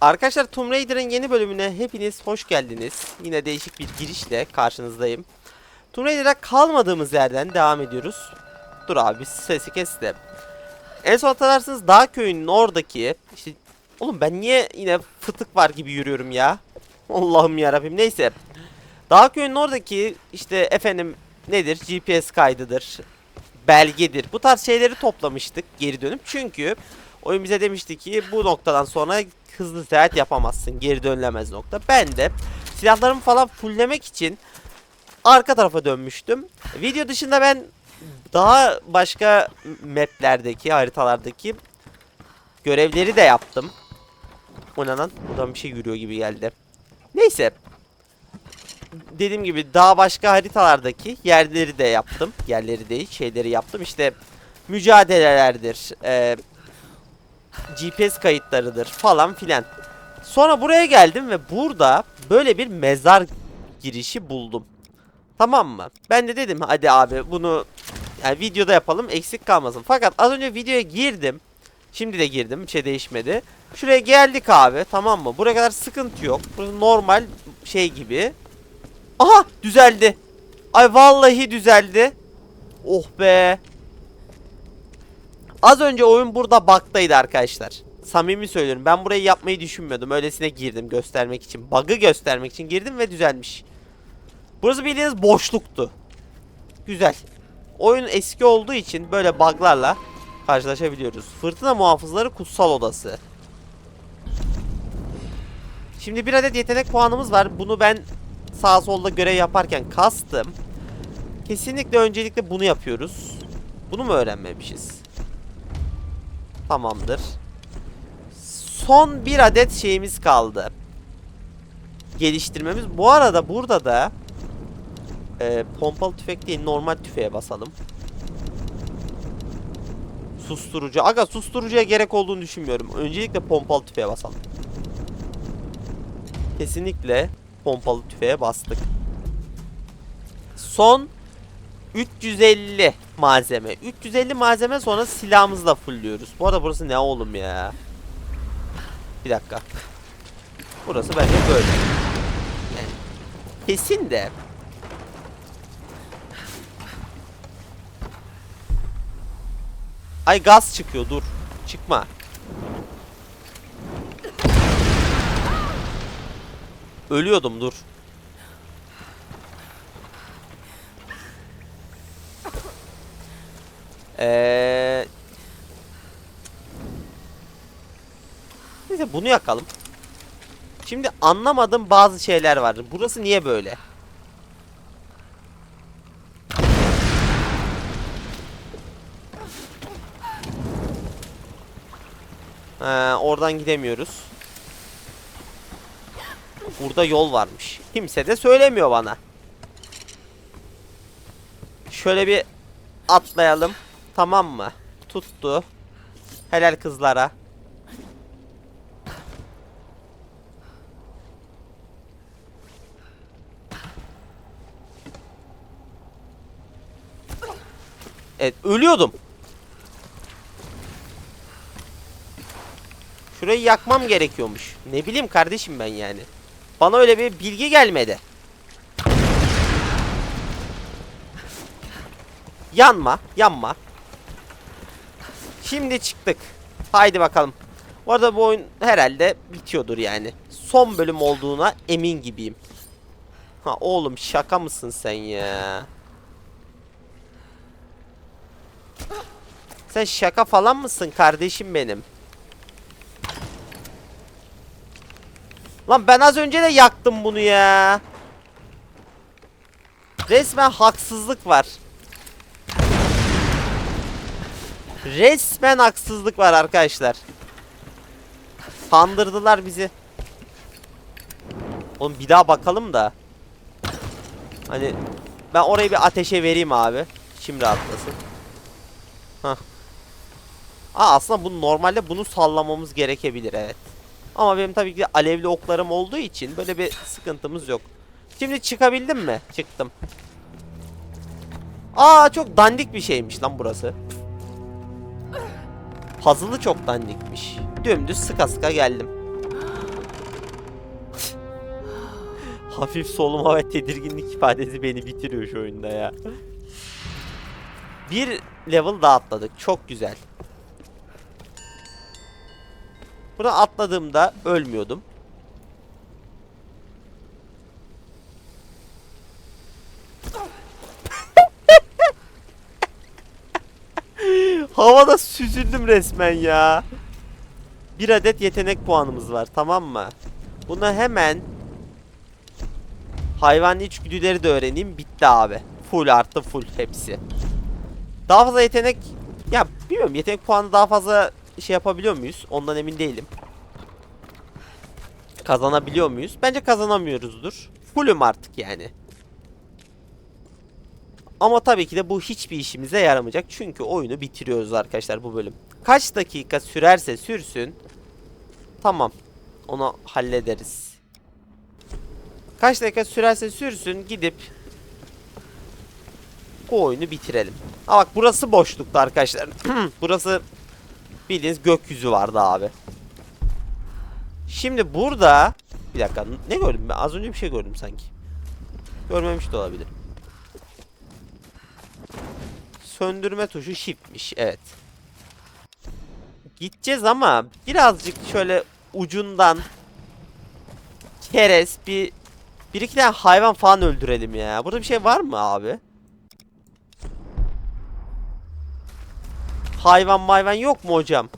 Arkadaşlar Tomb Raider'ın yeni bölümüne hepiniz hoş geldiniz. Yine değişik bir girişle karşınızdayım. Tomb Raider'a kalmadığımız yerden devam ediyoruz. Dur abi sesi kes de. En son hatırlarsınız Dağ Köyü'nün oradaki işte oğlum ben niye yine fıtık var gibi yürüyorum ya? Allah'ım yarabbim neyse. Dağ Köyü'nün oradaki işte efendim nedir? GPS kaydıdır. Belgedir. Bu tarz şeyleri toplamıştık geri dönüp. Çünkü oyun bize demişti ki bu noktadan sonra hızlı seyahat yapamazsın. Geri dönülemez nokta. Ben de silahlarımı falan fulllemek için arka tarafa dönmüştüm. Video dışında ben daha başka maplerdeki, haritalardaki görevleri de yaptım. O ne lan? Buradan bir şey yürüyor gibi geldi. Neyse. Dediğim gibi daha başka haritalardaki yerleri de yaptım. Yerleri değil, şeyleri yaptım. İşte mücadelelerdir, eee, GPS kayıtlarıdır falan filan. Sonra buraya geldim ve burada böyle bir mezar girişi buldum. Tamam mı? Ben de dedim hadi abi bunu yani videoda yapalım eksik kalmasın. Fakat az önce videoya girdim. Şimdi de girdim. Bir şey değişmedi. Şuraya geldik abi. Tamam mı? Buraya kadar sıkıntı yok. Burası normal şey gibi. Aha düzeldi. Ay vallahi düzeldi. Oh be. Az önce oyun burada baktaydı arkadaşlar. Samimi söylüyorum. Ben burayı yapmayı düşünmüyordum. Öylesine girdim göstermek için. Bug'ı göstermek için girdim ve düzelmiş. Burası bildiğiniz boşluktu. Güzel. Oyun eski olduğu için böyle bug'larla karşılaşabiliyoruz. Fırtına muhafızları kutsal odası. Şimdi bir adet yetenek puanımız var. Bunu ben sağ solda görev yaparken kastım. Kesinlikle öncelikle bunu yapıyoruz. Bunu mu öğrenmemişiz? Tamamdır. Son bir adet şeyimiz kaldı. Geliştirmemiz. Bu arada burada da e, pompalı tüfek değil normal tüfeğe basalım. Susturucu. Aga susturucuya gerek olduğunu düşünmüyorum. Öncelikle pompalı tüfeğe basalım. Kesinlikle pompalı tüfeğe bastık. Son 350 malzeme. 350 malzeme sonra silahımızla fullüyoruz. Bu arada burası ne oğlum ya? Bir dakika. Burası bence böyle. Kesin de Ay gaz çıkıyor dur. Çıkma. Ölüyordum dur. Eee Neyse bunu yakalım. Şimdi anlamadığım bazı şeyler var. Burası niye böyle? Ee, oradan gidemiyoruz. Burada yol varmış. Kimse de söylemiyor bana. Şöyle bir atlayalım. Tamam mı? Tuttu. Helal kızlara. Evet ölüyordum. Şurayı yakmam gerekiyormuş. Ne bileyim kardeşim ben yani. Bana öyle bir bilgi gelmedi. Yanma, yanma. Şimdi çıktık. Haydi bakalım. Bu arada bu oyun herhalde bitiyordur yani. Son bölüm olduğuna emin gibiyim. Ha oğlum şaka mısın sen ya? Sen şaka falan mısın kardeşim benim? Lan ben az önce de yaktım bunu ya. Resmen haksızlık var. Resmen haksızlık var arkadaşlar. Kandırdılar bizi. Oğlum bir daha bakalım da. Hani ben orayı bir ateşe vereyim abi. Şimdi rahatlasın. Hah. Aa aslında bunu normalde bunu sallamamız gerekebilir evet. Ama benim tabii ki alevli oklarım olduğu için böyle bir sıkıntımız yok. Şimdi çıkabildim mi? Çıktım. Aa çok dandik bir şeymiş lan burası. Puzzle'ı çoktan dikmiş. Dümdüz sıka sıka geldim. Hafif soluma ve tedirginlik ifadesi beni bitiriyor şu oyunda ya. Bir level daha atladık. Çok güzel. Bunu atladığımda ölmüyordum. Havada süzüldüm resmen ya. Bir adet yetenek puanımız var tamam mı? Buna hemen hayvan içgüdüleri de öğreneyim. Bitti abi. Full arttı full hepsi. Daha fazla yetenek ya bilmiyorum yetenek puanı daha fazla şey yapabiliyor muyuz? Ondan emin değilim. Kazanabiliyor muyuz? Bence kazanamıyoruzdur. Fullüm artık yani. Ama tabii ki de bu hiçbir işimize yaramayacak. Çünkü oyunu bitiriyoruz arkadaşlar bu bölüm. Kaç dakika sürerse sürsün. Tamam. Onu hallederiz. Kaç dakika sürerse sürsün gidip bu oyunu bitirelim. Ha bak burası boşluktu arkadaşlar. burası bildiğiniz gökyüzü vardı abi. Şimdi burada bir dakika ne gördüm ben? Az önce bir şey gördüm sanki. Görmemiş de olabilirim. Söndürme tuşu shift'miş. Evet. Gideceğiz ama birazcık şöyle ucundan keres bir bir iki tane hayvan falan öldürelim ya. Burada bir şey var mı abi? Hayvan mayvan yok mu hocam?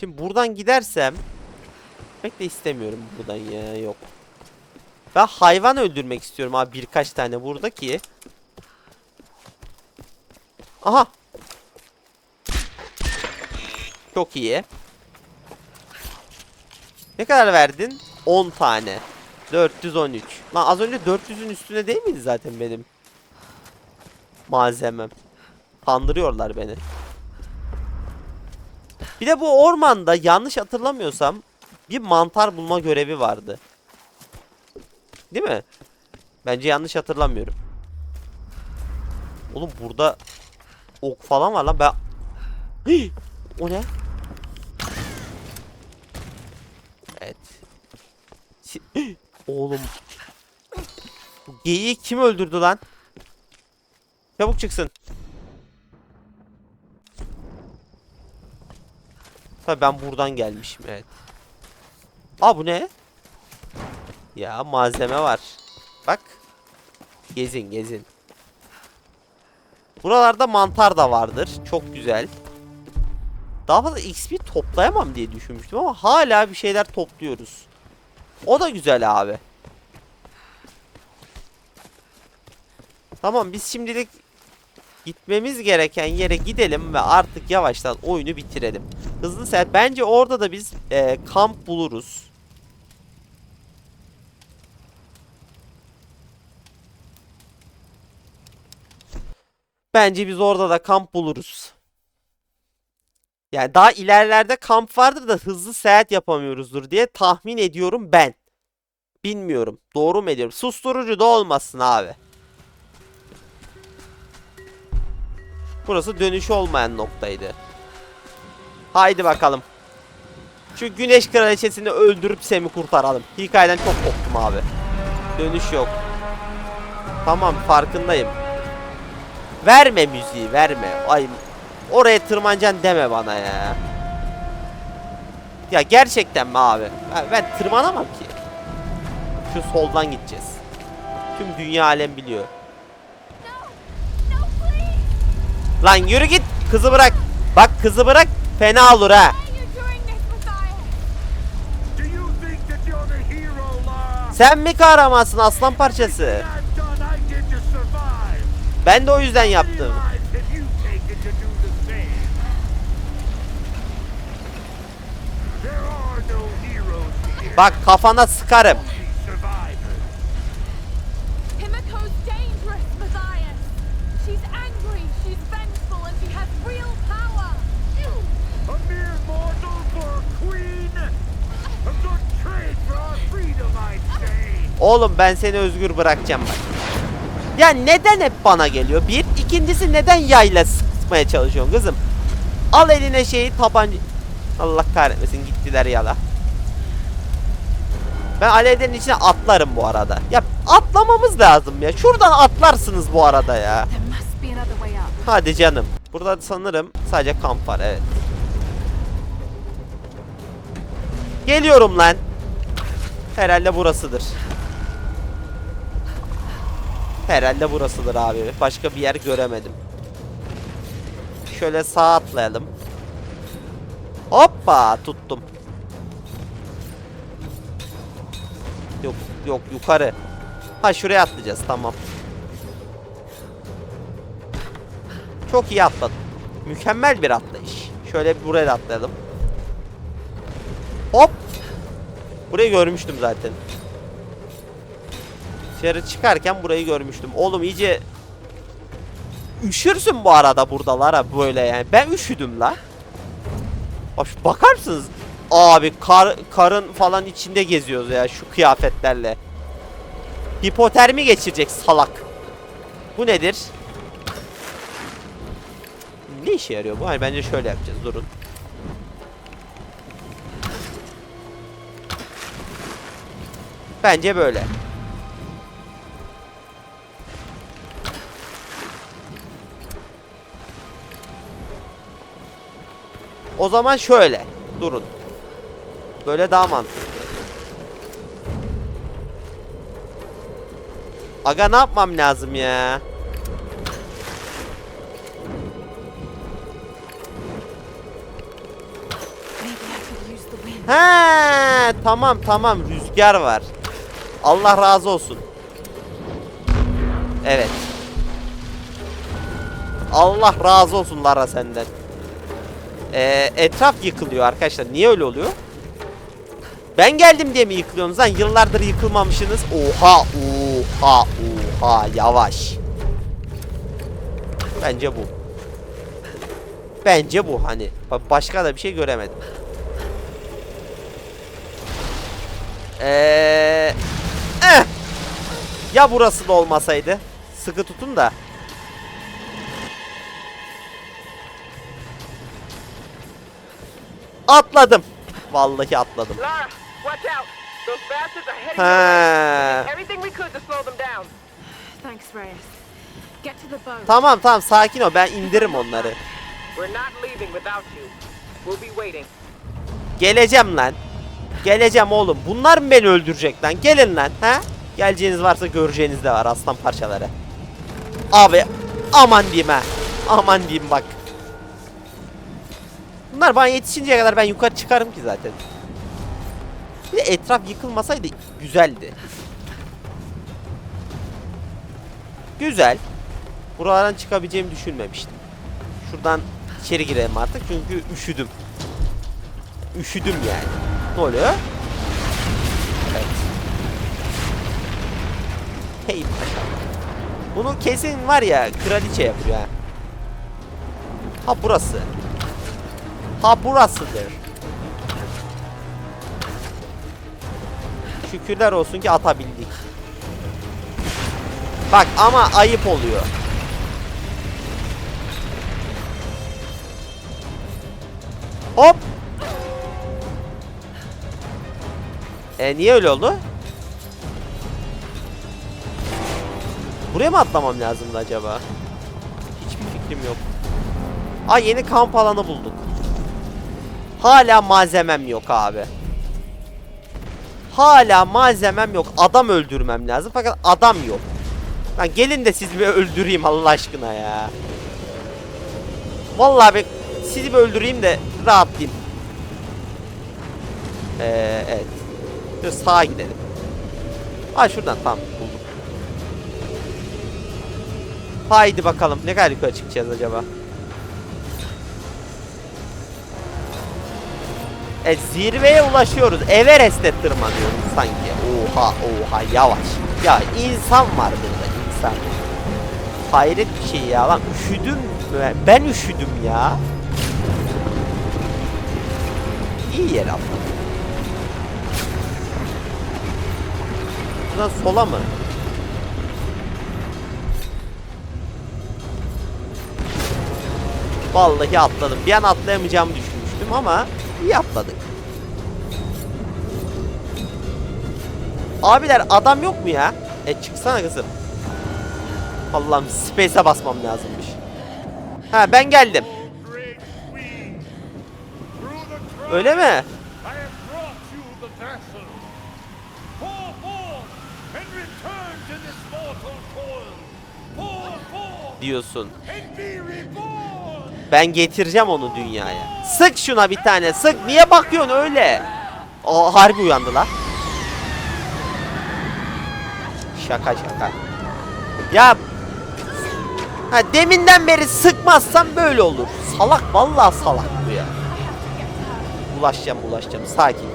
Şimdi buradan gidersem pek de istemiyorum buradan ya yok. Ben hayvan öldürmek istiyorum abi birkaç tane burada ki. Aha. Çok iyi. Ne kadar verdin? 10 tane. 413. Lan az önce 400'ün üstüne değil miydi zaten benim? Malzemem. Kandırıyorlar beni. Bir de bu ormanda yanlış hatırlamıyorsam bir mantar bulma görevi vardı. Değil mi? Bence yanlış hatırlamıyorum. Oğlum burada ok falan var lan ben... Hii! O ne? Evet. Oğlum. Bu geyiği kim öldürdü lan? Çabuk çıksın. Tabii ben buradan gelmişim evet. Aa bu ne? Ya malzeme var. Bak. Gezin gezin. Buralarda mantar da vardır. Çok güzel. Daha fazla XP toplayamam diye düşünmüştüm ama hala bir şeyler topluyoruz. O da güzel abi. Tamam biz şimdilik gitmemiz gereken yere gidelim ve artık yavaştan oyunu bitirelim. Hızlı set. Bence orada da biz e, kamp buluruz. Bence biz orada da kamp buluruz. Yani daha ilerlerde kamp vardır da hızlı seyahat yapamıyoruzdur diye tahmin ediyorum ben. Bilmiyorum. Doğru mu ediyorum? Susturucu da olmasın abi. Burası dönüşü olmayan noktaydı. Haydi bakalım. Şu güneş kraliçesini öldürüp Sem'i kurtaralım. Hikayeden çok korktum abi. Dönüş yok. Tamam farkındayım. Verme müziği verme. Ay oraya tırmanacaksın deme bana ya. Ya gerçekten mi abi? Ben, ben tırmanamam ki. Şu soldan gideceğiz. Tüm dünya alem biliyor. Lan yürü git. Kızı bırak. Bak kızı bırak. Fena olur ha. Sen mi kahramansın aslan parçası? Ben de o yüzden yaptım. Bak kafana sıkarım. Oğlum ben seni özgür bırakacağım bak. Ya neden hep bana geliyor? Bir. ikincisi neden yayla sıkmaya çalışıyorsun kızım? Al eline şeyi tabanca... Allah kahretmesin gittiler yala. Ben alevlerin içine atlarım bu arada. Ya atlamamız lazım ya. Şuradan atlarsınız bu arada ya. Hadi canım. Burada sanırım sadece kamp var evet. Geliyorum lan. Herhalde burasıdır. Herhalde burasıdır abi. Başka bir yer göremedim. Şöyle sağa atlayalım. Hoppa tuttum. Yok yok yukarı. Ha şuraya atlayacağız tamam. Çok iyi atladım. Mükemmel bir atlayış. Şöyle buraya atlayalım. Hop. Burayı görmüştüm zaten. Dışarı çıkarken burayı görmüştüm. Oğlum iyice üşürsün bu arada buradalara böyle yani. Ben üşüdüm la. Şu- bakar mısınız? Abi kar, karın falan içinde geziyoruz ya şu kıyafetlerle. Hipotermi geçirecek salak. Bu nedir? Ne işe yarıyor bu? Hayır bence şöyle yapacağız. Durun. Bence böyle. O zaman şöyle. Durun. Böyle daha mantıklı. Aga ne yapmam lazım ya? He tamam tamam rüzgar var. Allah razı olsun. Evet. Allah razı olsun Lara senden. Ee, etraf yıkılıyor arkadaşlar. Niye öyle oluyor? Ben geldim diye mi yıkılıyorsunuz lan? Yıllardır yıkılmamışsınız. Oha, oha, oha. Yavaş. Bence bu. Bence bu hani. Ba- Başka da bir şey göremedim. Eee eh. Ya burası da olmasaydı. Sıkı tutun da. Get to the boat. Tamam tamam sakin ol ben indiririm onları. Geleceğim lan. Geleceğim oğlum. Bunlar mı beni öldürecek lan? Gelin lan. Ha? Geleceğiniz varsa göreceğiniz de var aslan parçaları. Abi aman diyeyim ha. Aman diyeyim bak. Bunlar bana yetişinceye kadar ben yukarı çıkarım ki zaten. Bir de etraf yıkılmasaydı güzeldi. Güzel. Buralardan çıkabileceğimi düşünmemiştim. Şuradan içeri girelim artık çünkü üşüdüm. Üşüdüm yani. Ne oluyor? Evet. Hey maşallah. Bunu kesin var ya kraliçe yapıyor ha. Ha burası. Ha burasıdır. Şükürler olsun ki atabildik. Bak ama ayıp oluyor. Hop. E niye öyle oldu? Buraya mı atlamam lazımdı acaba? Hiçbir fikrim yok. Aa yeni kamp alanı bulduk. Hala malzemem yok abi. Hala malzemem yok. Adam öldürmem lazım fakat adam yok. Lan gelin de sizi bir öldüreyim Allah aşkına ya. Vallahi bir sizi bir öldüreyim de rahatlayayım. Ee, evet. Dur sağa gidelim. Aa şuradan tamam buldum. Haydi bakalım ne kadar yukarı çıkacağız acaba? E zirveye ulaşıyoruz. Everest'e tırmanıyoruz sanki. Oha oha yavaş. Ya insan var burada insan. Hayret bir şey ya lan üşüdüm ben. Üşüdüm ya. İyi yer atladım. Buradan sola mı? Vallahi atladım. Bir an atlayamayacağımı düşünmüştüm ama iyi. Abiler adam yok mu ya? E çıksana kızım. Allah'ım space'e basmam lazımmış. Ha ben geldim. Öyle mi? Diyorsun. Ben getireceğim onu dünyaya. Sık şuna bir tane sık. Niye bakıyorsun öyle? O harbi uyandı la. Şaka şaka. Ya Ha deminden beri sıkmazsam böyle olur. Salak vallahi salak bu ya. Bulaşacağım bulaşacağım sakin.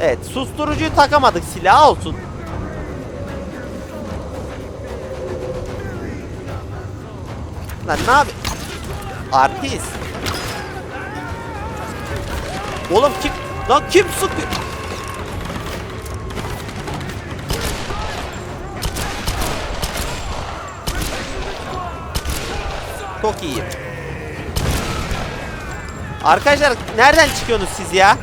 Evet susturucuyu takamadık silah olsun. Lan ne abi? Artist. Oğlum kim? Lan kim sıkıyor? Çok iyiyim. Arkadaşlar nereden çıkıyorsunuz siz ya?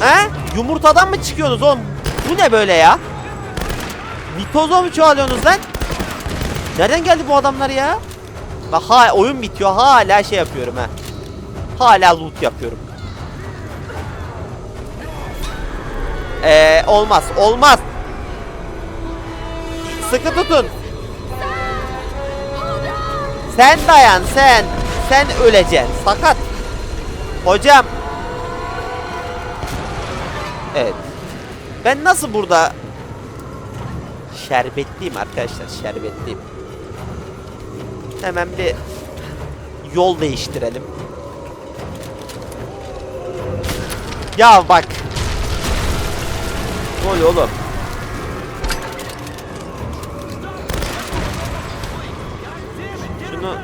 He? Yumurtadan mı çıkıyorsunuz oğlum? Bu ne böyle ya? Mitozo mu çoğalıyorsunuz lan? Nereden geldi bu adamlar ya? Bak ha oyun bitiyor hala şey yapıyorum ha. Hala loot yapıyorum. Ee, olmaz olmaz. Sıkı tutun. Sen dayan sen. Sen öleceksin. Sakat. Hocam. Evet. Ben nasıl burada Şerbetliyim arkadaşlar şerbetliyim. Hemen bir yol değiştirelim. Ya bak. Ne oluyor oğlum? Şunu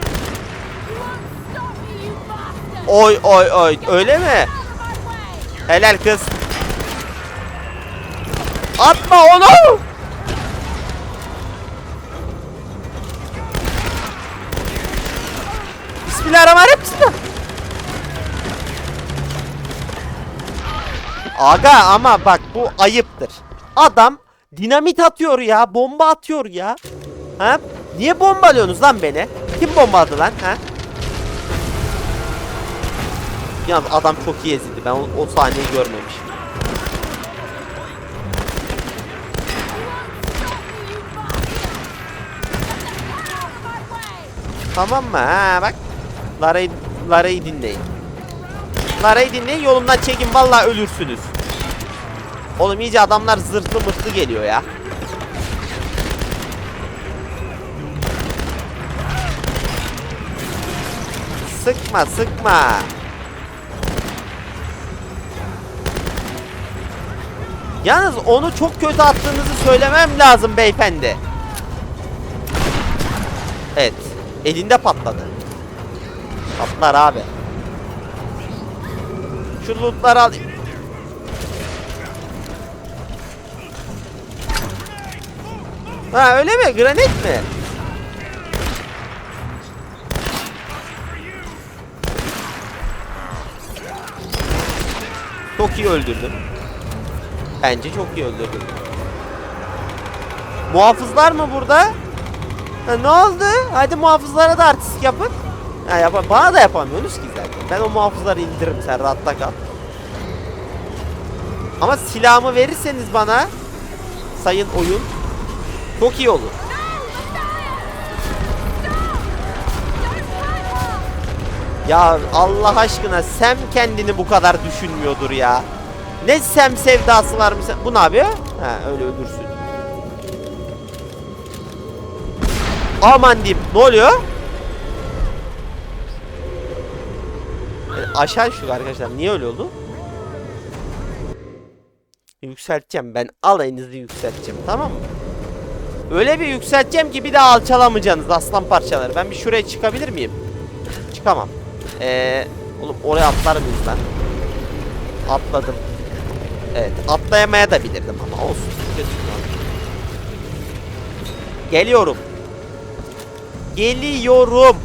oy oy oy öyle mi? Helal kız. Atma onu. Bismillahirrahmanirrahim. Aga ama bak bu ayıptır. Adam dinamit atıyor ya, bomba atıyor ya. Ha? Niye bombalıyorsunuz lan beni? Kim bombaladı lan? Ha? Ya adam çok iyi ezildi. Ben o, o sahneyi görmemişim. Tamam mı? Ha bak. Lara'yı Lara'yı dinleyin. Lara'yı dinleyin yolumdan çekin vallahi ölürsünüz. Oğlum iyice adamlar zırhlı mırtlı geliyor ya. Sıkma sıkma. Yalnız onu çok kötü attığınızı söylemem lazım beyefendi. Evet. Elinde patladı. Patlar abi. Şu lootları al. Ha öyle mi? Granit mi? Çok iyi öldürdüm. Bence çok iyi öldürdüm. Muhafızlar mı burada? Ha, ne oldu? Hadi muhafızlara da artistik yapın. Ha, yap bana da yapamıyorsunuz ki zaten. Ben o muhafızları indiririm sen rahatta kal. Ama silahımı verirseniz bana sayın oyun çok iyi olur. Ya Allah aşkına Sem kendini bu kadar düşünmüyordur ya. Ne Sem sevdası var mı? Bu ne yapıyor? Ha öyle öldürsün. Aman diyeyim. Ne oluyor? Aşağı şu arkadaşlar. Niye öyle oldu? Yükselteceğim ben. Alayınızı yükselteceğim. Tamam mı? Öyle bir yükselteceğim ki bir daha alçalamayacaksınız aslan parçaları. Ben bir şuraya çıkabilir miyim? Çıkamam. Eee... Oğlum oraya atlar mıyız lan? Atladım. Evet. Atlayamaya da bilirdim ama olsun. Geliyorum. Geliyorum.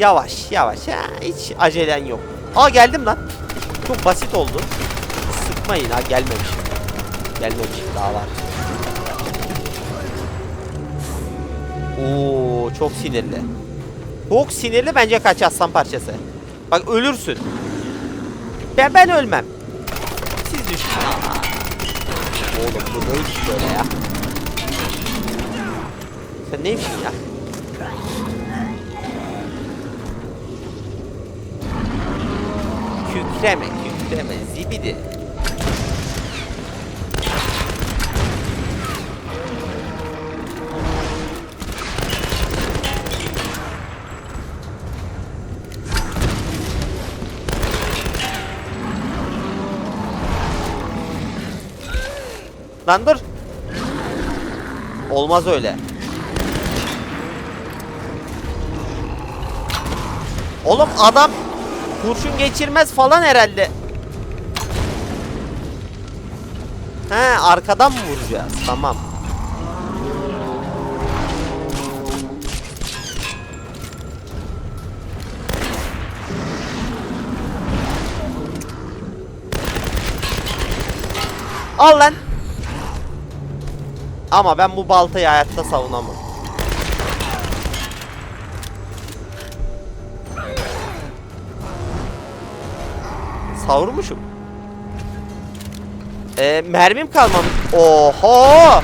Yavaş yavaş ya hiç acelen yok. Aa geldim lan. Çok basit oldu. Sıkmayın ha gelmemişim. Gelmemişim daha var. Oo çok sinirli. Çok sinirli bence kaç aslan parçası. Bak ölürsün. Ben ben ölmem. Siz düşünün. Oğlum bu neymiş böyle ya? Sen neymişsin ya? Kükreme, kükreme, zibidi. Lan dur. Olmaz öyle. Oğlum adam kurşun geçirmez falan herhalde. He arkadan mı vuracağız? Tamam. Al lan. Ama ben bu baltayı hayatta savunamam. Savurmuşum. Ee, mermim kalmamış. Oho!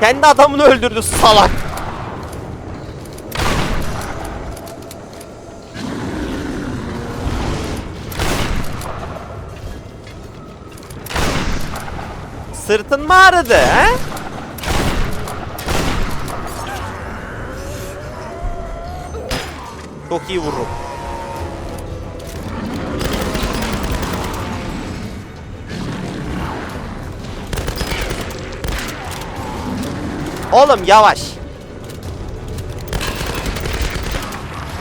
Kendi adamını öldürdü salak. Sırtın mı ağrıdı he? Çok iyi vururum. Oğlum yavaş.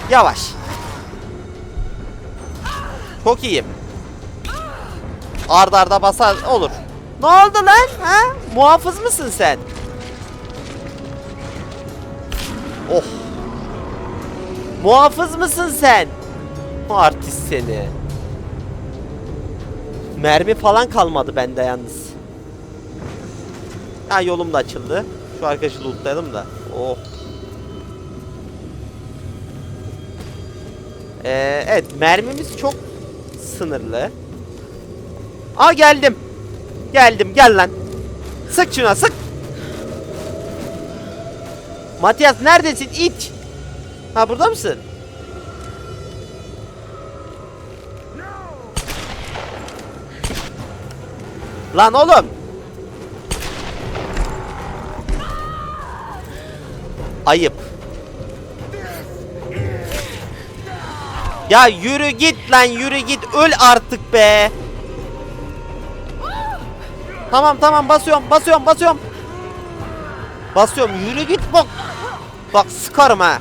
Yavaş. Çok iyiyim. Arda arda basar olur. Ne oldu lan? Ha? Muhafız mısın sen? Oh. Muhafız mısın sen? Artist seni. Mermi falan kalmadı bende yalnız. Ha yolum da açıldı. Şu arkadaşı lootlayalım da. Oh. Ee, evet mermimiz çok sınırlı. Aa geldim. Geldim gel lan. Sık şuna sık. Matias neredesin it? Ha burada mısın? Lan oğlum. Ya yürü git lan yürü git öl artık be. Tamam tamam basıyorum basıyorum basıyorum. Basıyorum yürü git bak. Bak sıkarım ha.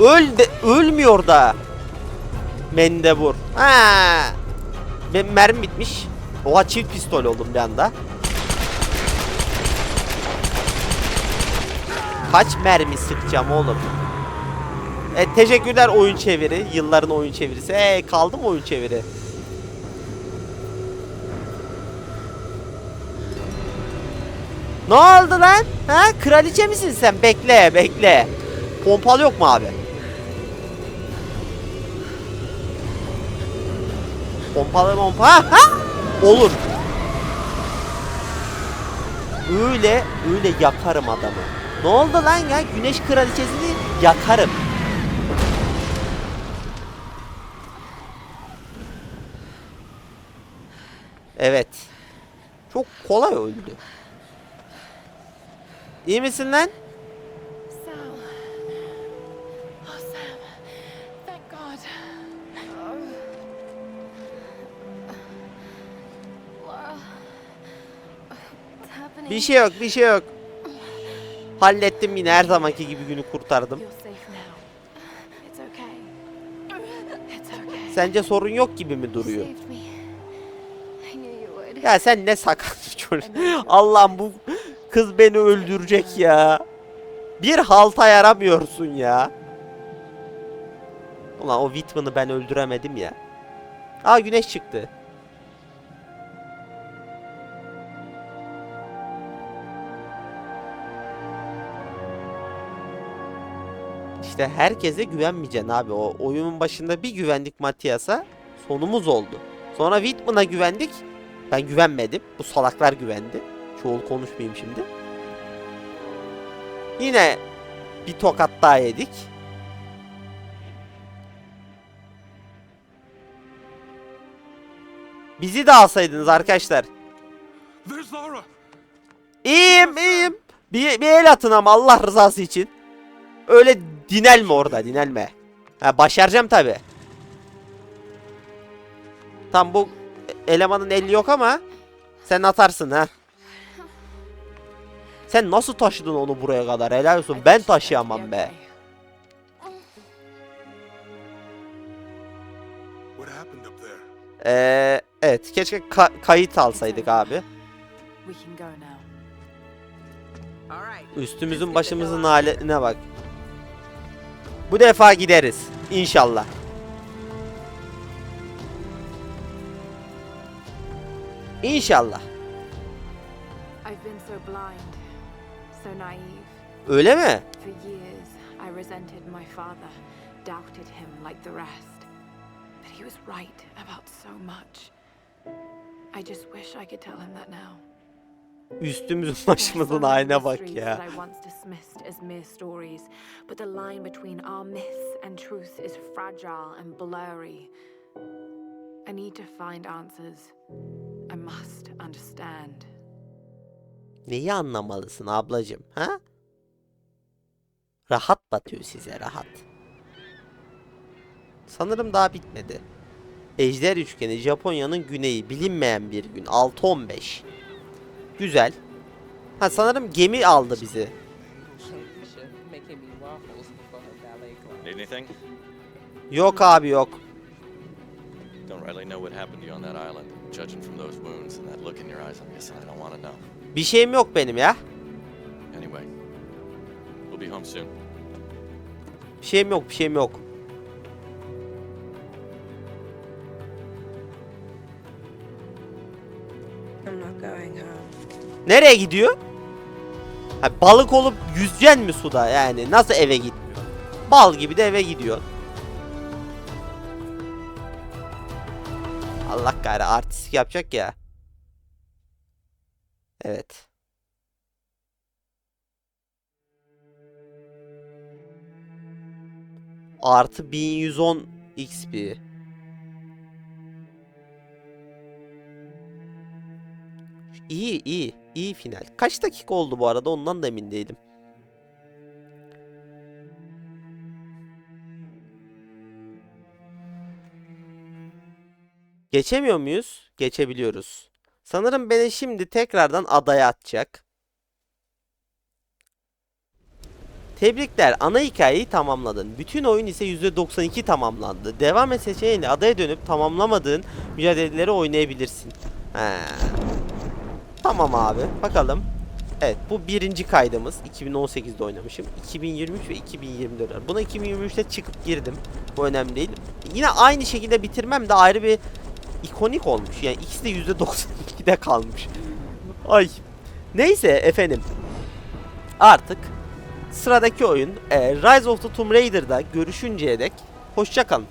Öl de ölmüyor da. Mendebur. Ha. Benim mermi bitmiş. Oha çift pistol oldum bir anda. Kaç mermi sıkacağım oğlum? E, teşekkürler oyun çeviri. Yılların oyun çevirisi. E, kaldı mı oyun çeviri? Ne oldu lan? Ha? Kraliçe misin sen? Bekle, bekle. Pompalı yok mu abi? Pompalı pompa. Ha? ha? Olur. Öyle, öyle yakarım adamı. Ne oldu lan ya? Güneş kraliçesini yakarım. Evet. Çok kolay öldü. İyi misin lan? Sam. Oh, Sam. Thank God. Laura. What's happening? Bir şey yok, bir şey yok. Hallettim yine her zamanki gibi günü kurtardım. You're safe now. It's okay. It's okay. Sence sorun yok gibi mi duruyor? saved me. I knew you would. Ya sen ne sakat bir çocuk. Allah'ım bu kız beni öldürecek ya. Bir halta yaramıyorsun ya. Ulan o Whitman'ı ben öldüremedim ya. Aa güneş çıktı. İşte herkese güvenmeyeceksin abi. O oyunun başında bir güvendik Matias'a sonumuz oldu. Sonra Whitman'a güvendik. Ben güvenmedim. Bu salaklar güvendi. Çoğul konuşmayayım şimdi. Yine bir tokat daha yedik. Bizi de alsaydınız arkadaşlar. İyiyim iyiyim. Bir, bir el atın ama Allah rızası için. Öyle dinelme orada dinelme. Ha, başaracağım tabi. Tam bu elemanın eli yok ama sen atarsın ha. Sen nasıl taşıdın onu buraya kadar helal olsun. Ben taşıyamam be. What happened up there? Ee, evet keşke ka- kayıt alsaydık abi. Üstümüzün başımızın haline bak. Bu defa gideriz. İnşallah. İnşallah. I've been so blind, so naive. Öyle mi? For years, I resented my father, doubted him like the rest. But he was right about so much. I just wish I could tell him that now. Üstümüzün başımızın haline bak ya. I once dismissed as mere stories, but the line between our myths and truth is fragile and blurry. I need to find answers. I must understand. Neyi anlamalısın ablacım ha? Rahat batıyor size rahat. Sanırım daha bitmedi. Ejder üçgeni Japonya'nın güneyi bilinmeyen bir gün 6-15. Güzel. Ha sanırım gemi aldı bizi. Yok abi yok. Don't really know what happened to you on that island. Judging from those wounds and that look in your eyes, I'm guessing I don't want to know. Bir şeyim yok benim ya. Anyway, we'll be home soon. Bir şeyim yok bir şeyim yok. I'm not going home. Nereye gidiyor? Ha, balık olup yüzeceksin mi suda yani? Nasıl eve gitmiyor? Bal gibi de eve gidiyor. Allah gayrı artistik yapacak ya. Evet. Artı 1110 XP. İyi iyi iyi final. Kaç dakika oldu bu arada ondan da emin değilim. Geçemiyor muyuz? Geçebiliyoruz. Sanırım beni şimdi tekrardan adaya atacak. Tebrikler ana hikayeyi tamamladın. Bütün oyun ise %92 tamamlandı. Devam et seçeneğiyle adaya dönüp tamamlamadığın mücadeleleri oynayabilirsin. He. Tamam abi bakalım. Evet bu birinci kaydımız. 2018'de oynamışım. 2023 ve 2024. var. Buna 2023'te çıkıp girdim. Bu önemli değil. Yine aynı şekilde bitirmem de ayrı bir ikonik olmuş. Yani ikisi de %92'de kalmış. Ay. Neyse efendim. Artık sıradaki oyun e, Rise of the Tomb Raider'da görüşünceye dek hoşçakalın.